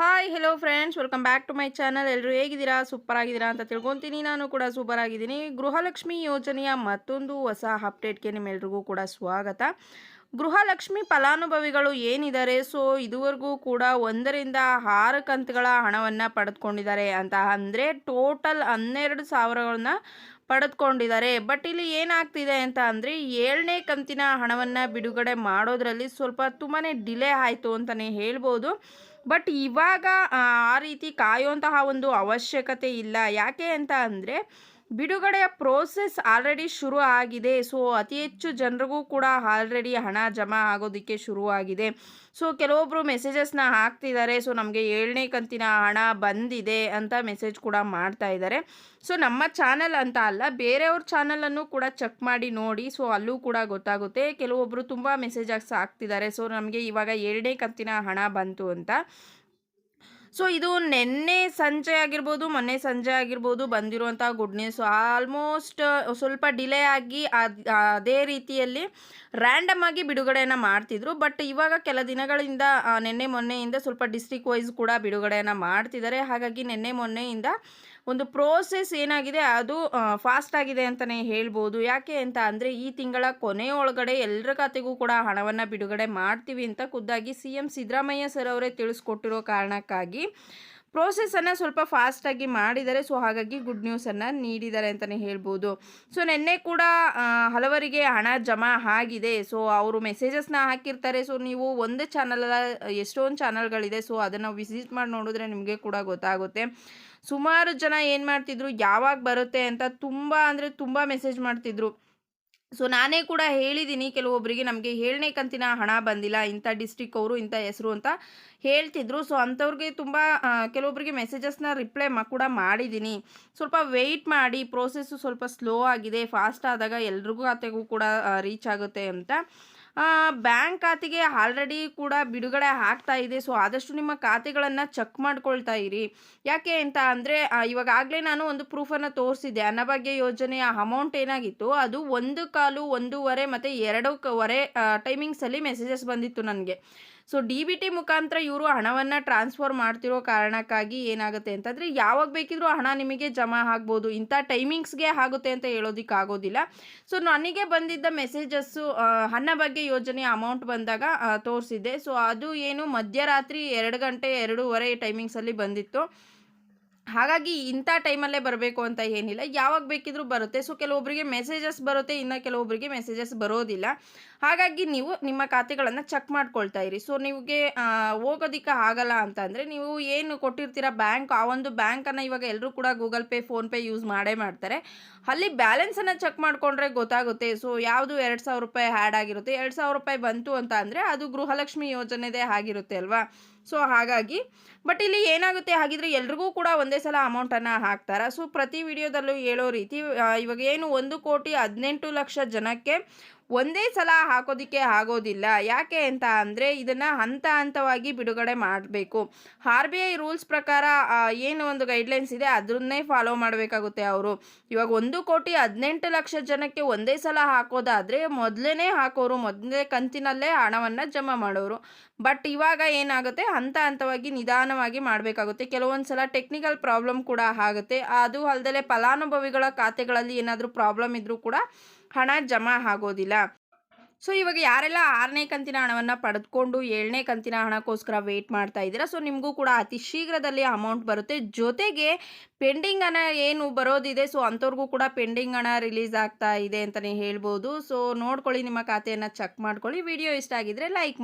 Hi hello friends welcome back to my channel ಎಲ್ಲರೂ ಹೇಗಿದ್ದೀರಾ? Super ಆಗಿದ್ದೀರಾ ಅಂತ ತಿಳ್ಕೊತೀನಿ. ನಾನು ಕೂಡ ಸೂಪರ್ ಆಗಿದ್ದೀನಿ ಗೃಹಲಕ್ಷ್ಮಿ ಯೋಜನೆಯ ಮತ್ತೊಂದು ಹೊಸ ಅಪ್ಡೇಟ್ಗೆ ನಿಮ್ಮೆಲ್ರಿಗೂ ಕೂಡ ಸ್ವಾಗತ. ಗೃಹಲಕ್ಷ್ಮಿ ಫಲಾನುಭವಿಗಳು ಏನಿದ್ದಾರೆ? ಸೊ ಇದುವರೆಗೂ ಕೂಡ ಒಂದರಿಂದ ಆರು ಕಂತುಗಳ ಹಣವನ್ನು ಪಡೆದುಕೊಂಡಿದ್ದಾರೆ ಅಂತ. ಅಂದರೆ ಟೋಟಲ್ ಹನ್ನೆರಡು ಸಾವಿರಗಳನ್ನ ಪಡೆದುಕೊಂಡಿದ್ದಾರೆ. ಬಟ್ ಇಲ್ಲಿ ಏನಾಗ್ತಿದೆ ಅಂತ ಅಂದರೆ, ಏಳನೇ ಕಂತಿನ ಹಣವನ್ನು ಬಿಡುಗಡೆ ಮಾಡೋದ್ರಲ್ಲಿ ಸ್ವಲ್ಪ ತುಂಬಾ ಡಿಲೇ ಆಯಿತು ಅಂತಲೇ ಹೇಳ್ಬೋದು. ಬಟ್ ಇವಾಗ ಆ ರೀತಿ ಕಾಯುವಂತಹ ಒಂದು ಅವಶ್ಯಕತೆ ಇಲ್ಲ. ಯಾಕೆ ಅಂತ ಅಂದರೆ ಬಿಡುಗಡೆಯ ಪ್ರೋಸೆಸ್ ಆಲ್ರೆಡಿ ಶುರು ಆಗಿದೆ. ಸೊ, ಅತಿ ಹೆಚ್ಚು ಜನರಿಗೂ ಕೂಡ ಆಲ್ರೆಡಿ ಹಣ ಜಮಾ ಆಗೋದಕ್ಕೆ ಶುರುವಾಗಿದೆ ಸೊ ಕೆಲವೊಬ್ಬರು ಮೆಸೇಜಸ್ನ ಹಾಕ್ತಿದ್ದಾರೆ. ಸೊ, ನಮಗೆ ಏಳನೇ ಕಂತಿನ ಹಣ ಬಂದಿದೆ ಅಂತ ಮೆಸೇಜ್ ಕೂಡ ಮಾಡ್ತಾ ಇದ್ದಾರೆ. ಸೊ, ನಮ್ಮ ಚಾನಲ್ ಅಂತ ಅಲ್ಲ, ಬೇರೆಯವ್ರ ಚಾನಲನ್ನು ಕೂಡ ಚೆಕ್ ಮಾಡಿ ನೋಡಿ. ಸೊ, ಅಲ್ಲೂ ಕೂಡ ಗೊತ್ತಾಗುತ್ತೆ. ಕೆಲವೊಬ್ಬರು ತುಂಬ ಮೆಸೇಜಸ್ ಹಾಕ್ತಿದ್ದಾರೆ. ಸೊ, ನಮಗೆ ಇವಾಗ ಏಳನೇ ಕಂತಿನ ಹಣ ಬಂತು ಅಂತ. ಸೊ ಇದು ನಿನ್ನೆ ಸಂಜೆ ಆಗಿರ್ಬೋದು, ಮೊನ್ನೆ ಸಂಜೆ ಆಗಿರ್ಬೋದು ಬಂದಿರುವಂಥ ಗುಡ್ ನ್ಯೂಸ್ ಆಲ್ಮೋಸ್ಟ್ ಸ್ವಲ್ಪ ಡಿಲೇ ಆಗಿ ಅದೇ ರೀತಿಯಲ್ಲಿ ರ್ಯಾಂಡಮ್ ಆಗಿ ಬಿಡುಗಡೆಯನ್ನು ಮಾಡ್ತಿದ್ರು. ಬಟ್ ಇವಾಗ ಕೆಲ ದಿನಗಳಿಂದ ನಿನ್ನೆ ಮೊನ್ನೆಯಿಂದ ಸ್ವಲ್ಪ ಡಿಸ್ಟ್ರಿಕ್ ವೈಸ್ ಕೂಡ ಬಿಡುಗಡೆಯನ್ನು ಮಾಡ್ತಿದ್ದಾರೆ. ಹಾಗಾಗಿ ನಿನ್ನೆ ಮೊನ್ನೆಯಿಂದ ಒಂದು ಪ್ರೋಸೆಸ್ ಏನಾಗಿದೆ, ಅದು ಫಾಸ್ಟ್ ಆಗಿದೆ ಅಂತಲೇ ಹೇಳ್ಬೋದು. ಯಾಕೆ ಅಂತ ಅಂದರೆ, ಈ ತಿಂಗಳ ಕೊನೆಯೊಳಗಡೆ ಎಲ್ಲರ ಖಾತೆಗೂ ಕೂಡ ಹಣವನ್ನು ಬಿಡುಗಡೆ ಮಾಡ್ತೀವಿ ಅಂತ ಖುದ್ದಾಗಿ ಸಿ ಎಂ ಸಿದ್ದರಾಮಯ್ಯ ಸರ್ ಅವರೇ ತಿಳಿಸ್ಕೊಟ್ಟಿರೋ ಕಾರಣಕ್ಕಾಗಿ ಪ್ರೋಸೆಸನ್ನು ಸ್ವಲ್ಪ ಫಾಸ್ಟಾಗಿ ಮಾಡಿದ್ದಾರೆ ಸೊ ಹಾಗಾಗಿ ಗುಡ್ ನ್ಯೂಸನ್ನು ನೀಡಿದ್ದಾರೆ ಅಂತಲೇ ಹೇಳ್ಬೋದು. ಸೊ ನಿನ್ನೆ ಕೂಡ ಹಲವರಿಗೆ ಹಣ ಜಮಾ ಆಗಿದೆ. ಸೊ ಅವರು ಮೆಸೇಜಸ್ನ ಹಾಕಿರ್ತಾರೆ. ಸೊ ನೀವು ಒಂದು ಚಾನಲ್ ಎಷ್ಟೊಂದು ಚಾನಲ್ಗಳಿದೆ ಸೊ ಅದನ್ನು ವಿಸಿಟ್ ಮಾಡಿ ನೋಡಿದ್ರೆ ನಿಮಗೆ ಕೂಡ ಗೊತ್ತಾಗುತ್ತೆ. ಸುಮಾರು ಜನ ಏನು ಮಾಡ್ತಿದ್ರು, ಯಾವಾಗ ಬರುತ್ತೆ ಅಂತ ತುಂಬ ಅಂದರೆ ತುಂಬ ಮೆಸೇಜ್ ಮಾಡ್ತಿದ್ರು. ಸೊ ನಾನೇ ಕೂಡ ಹೇಳಿದ್ದೀನಿ ಕೆಲವೊಬ್ಬರಿಗೆ ನಮಗೆ ಏಳನೇ ಕಂತಿನ ಹಣ ಬಂದಿಲ್ಲ, ಇಂಥ ಡಿಸ್ಟಿಕ್ ಅವರು, ಇಂಥ ಹೆಸರು ಅಂತ ಹೇಳ್ತಿದ್ರು. ಸೊ ಅಂಥವ್ರಿಗೆ ತುಂಬ ಕೆಲವೊಬ್ಬರಿಗೆ ಮೆಸೇಜಸ್ನ ರಿಪ್ಲೈ ಮಾ, ಕೂಡ ಮಾಡಿದ್ದೀನಿ ಸ್ವಲ್ಪ ವೆಯ್ಟ್ ಮಾಡಿ ಪ್ರೋಸೆಸ್ಸು ಸ್ವಲ್ಪ ಸ್ಲೋ ಆಗಿದೆ ಫಾಸ್ಟ್ ಆದಾಗ ಎಲ್ರಿಗೂ ಖಾತೆಗೂ ಕೂಡ ರೀಚ್ ಆಗುತ್ತೆ ಅಂತ. ಬ್ಯಾಂಕ್ ಖಾತೆಗೆ ಆಲ್ರೆಡಿ ಕೂಡ ಬಿಡುಗಡೆ ಆಗ್ತಾ ಇದೆ. ಸೊ ಆದಷ್ಟು ನಿಮ್ಮ ಖಾತೆಗಳನ್ನು ಚೆಕ್ ಮಾಡ್ಕೊಳ್ತಾ ಇರಿ. ಯಾಕೆ ಅಂತ ಅಂದರೆ ಇವಾಗಲೇ ನಾನು ಒಂದು ಪ್ರೂಫನ್ನು ತೋರಿಸಿದ್ದೆ. ಅನ್ನಭಾಗ್ಯ ಯೋಜನೆಯ ಅಮೌಂಟ್ ಏನಾಗಿತ್ತು? ಅದು ಒಂದು ಕಾಲು ಒಂದೂವರೆ ಮತ್ತು ಎರಡೂವರೆ ಟೈಮಿಂಗ್ಸಲ್ಲಿ ಮೆಸೇಜಸ್ ಬಂದಿತ್ತು ನನಗೆ. ಸೊ ಡಿ ಬಿ ಟಿ ಮುಖಾಂತರ ಇವರು ಹಣವನ್ನು ಟ್ರಾನ್ಸ್ಫರ್ ಮಾಡ್ತಿರೋ ಕಾರಣಕ್ಕಾಗಿ ಏನಾಗುತ್ತೆ ಅಂತಂದರೆ, ಯಾವಾಗ ಬೇಕಿದ್ರೂ ಹಣ ನಿಮಗೆ ಜಮಾ ಆಗ್ಬೋದು. ಇಂಥ ಟೈಮಿಂಗ್ಸ್ಗೆ ಆಗುತ್ತೆ ಅಂತ ಹೇಳೋದಕ್ಕಾಗೋದಿಲ್ಲ ಸೊ ನನಗೆ ಬಂದಿದ್ದ ಮೆಸೇಜಸ್ಸು ಹಣ ಬಗ್ಗೆ ಯೋಜನೆ ಅಮೌಂಟ್ ಬಂದಾಗ ತೋರಿಸಿದ್ದೆ. ಸೊ ಅದು ಏನು ಮಧ್ಯರಾತ್ರಿ ಎರಡು ಗಂಟೆ ಎರಡೂವರೆ ಟೈಮಿಂಗ್ಸಲ್ಲಿ ಬಂದಿತ್ತು. ಹಾಗಾಗಿ ಇಂಥ ಟೈಮಲ್ಲೇ ಬರಬೇಕು ಅಂತ ಏನಿಲ್ಲ. ಯಾವಾಗ ಬೇಕಿದ್ರೂ ಬರುತ್ತೆ. ಸೊ ಕೆಲವೊಬ್ಬರಿಗೆ ಮೆಸೇಜಸ್ ಬರುತ್ತೆ. ಇನ್ನು ಕೆಲವೊಬ್ಬರಿಗೆ ಮೆಸೇಜಸ್ ಬರೋದಿಲ್ಲ. ಹಾಗಾಗಿ ನೀವು ನಿಮ್ಮ ಖಾತೆಗಳನ್ನು ಚೆಕ್ ಮಾಡ್ಕೊಳ್ತಾ ಇರಿ. ಸೊ ನಿಮಗೆ ಹೋಗೋದಿಕ್ಕೆ ಆಗಲ್ಲ ಅಂತಂದರೆ ನೀವು ಏನು ಕೊಟ್ಟಿರ್ತೀರ ಬ್ಯಾಂಕ್ ಆ ಒಂದು ಬ್ಯಾಂಕನ್ನು ಇವಾಗ ಎಲ್ಲರೂ ಕೂಡ ಗೂಗಲ್ ಪೇ ಫೋನ್ಪೇ ಯೂಸ್ ಮಾಡೇ ಮಾಡ್ತಾರೆ. ಅಲ್ಲಿ ಬ್ಯಾಲೆನ್ಸನ್ನು ಚೆಕ್ ಮಾಡಿಕೊಂಡ್ರೆ ಗೊತ್ತಾಗುತ್ತೆ. ಸೊ ಯಾವುದು ಎರಡು ಸಾವಿರ ರೂಪಾಯಿ ಆ್ಯಡ್ ಆಗಿರುತ್ತೆ. ಎರಡು ಸಾವಿರ ರೂಪಾಯಿ ಬಂತು ಅಂತ ಅಂದರೆ ಅದು ಗೃಹಲಕ್ಷ್ಮಿ ಯೋಜನೆದೇ ಆಗಿರುತ್ತೆ ಅಲ್ವಾ? ಸೊ ಹಾಗಾಗಿ ಬಟ್ ಇಲ್ಲಿ ಏನಾಗುತ್ತೆ ಹಾಗಿದ್ರೆ ಎಲ್ರಿಗೂ ಕೂಡ ಒಂದೇ ಸಲ ಅಮೌಂಟನ್ನು ಹಾಕ್ತಾರೆ. ಸೊ ಪ್ರತಿ ವಿಡಿಯೋದಲ್ಲೂ ಹೇಳೋ ರೀತಿ ಇವಾಗ ಏನು ಒಂದು ಕೋಟಿ ಹದಿನೆಂಟು ಲಕ್ಷ ಜನಕ್ಕೆ ಒಂದೇ ಸಲ ಹಾಕೋದಕ್ಕೆ ಆಗೋದಿಲ್ಲ. ಯಾಕೆ ಅಂತ ಅಂದರೆ ಇದನ್ನು ಹಂತ ಹಂತವಾಗಿ ಬಿಡುಗಡೆ ಮಾಡಬೇಕು. ಆರ್ ಬಿ ಐ ರೂಲ್ಸ್ ಪ್ರಕಾರ ಏನು ಒಂದು ಗೈಡ್ಲೈನ್ಸ್ ಇದೆ ಅದನ್ನೇ ಫಾಲೋ ಮಾಡಬೇಕಾಗುತ್ತೆ ಅವರು. ಇವಾಗ ಒಂದು ಕೋಟಿ ಹದಿನೆಂಟು ಲಕ್ಷ ಜನಕ್ಕೆ ಒಂದೇ ಸಲ ಹಾಕೋದಾದರೆ ಮೊದಲೇ ಹಾಕೋರು ಮೊದಲನೇ ಕಂತಿನಲ್ಲೇ ಹಣವನ್ನು ಜಮಾ ಮಾಡೋರು. ಬಟ್ ಇವಾಗ ಏನಾಗುತ್ತೆ? ಹಂತ ಹಂತವಾಗಿ ನಿಧಾನವಾಗಿ ಮಾಡಬೇಕಾಗುತ್ತೆ. ಕೆಲವೊಂದು ಸಲ ಟೆಕ್ನಿಕಲ್ ಪ್ರಾಬ್ಲಮ್ ಕೂಡ ಆಗುತ್ತೆ. ಅದು ಅಲ್ಲದೆ ಫಲಾನುಭವಿಗಳ ಖಾತೆಗಳಲ್ಲಿ ಏನಾದರೂ ಪ್ರಾಬ್ಲಮ್ ಇದ್ದರೂ ಕೂಡ ಹಣ ಜಮಾ ಆಗೋದಿಲ್ಲ. ಸೊ ಇವಾಗ ಯಾರೆಲ್ಲ ಆರನೇ ಕಂತಿನ ಹಣವನ್ನು ಪಡೆದುಕೊಂಡು ಏಳನೇ ಕಂತಿನ ಹಣಕ್ಕೋಸ್ಕರ ವೆಯ್ಟ್ ಮಾಡ್ತಾ ಇದ್ದೀರಾ? ಸೊ ನಿಮಗೂ ಕೂಡ ಅತಿ ಶೀಘ್ರದಲ್ಲಿ ಅಮೌಂಟ್ ಬರುತ್ತೆ. ಜೊತೆಗೆ ಪೆಂಡಿಂಗ್ ಹಣ ಏನು ಬರೋದಿದೆ ಸೊ ಅಂಥವ್ರಿಗೂ ಕೂಡ ಪೆಂಡಿಂಗ್ ಹಣ ರಿಲೀಸ್ ಆಗ್ತಾ ಇದೆ ಅಂತಲೇ ಹೇಳ್ಬೋದು. ಸೊ ನೋಡ್ಕೊಳ್ಳಿ, ನಿಮ್ಮ ಖಾತೆಯನ್ನು ಚೆಕ್ ಮಾಡ್ಕೊಳ್ಳಿ. ವಿಡಿಯೋ ಇಷ್ಟ ಆಗಿದ್ರೆ ಲೈಕ್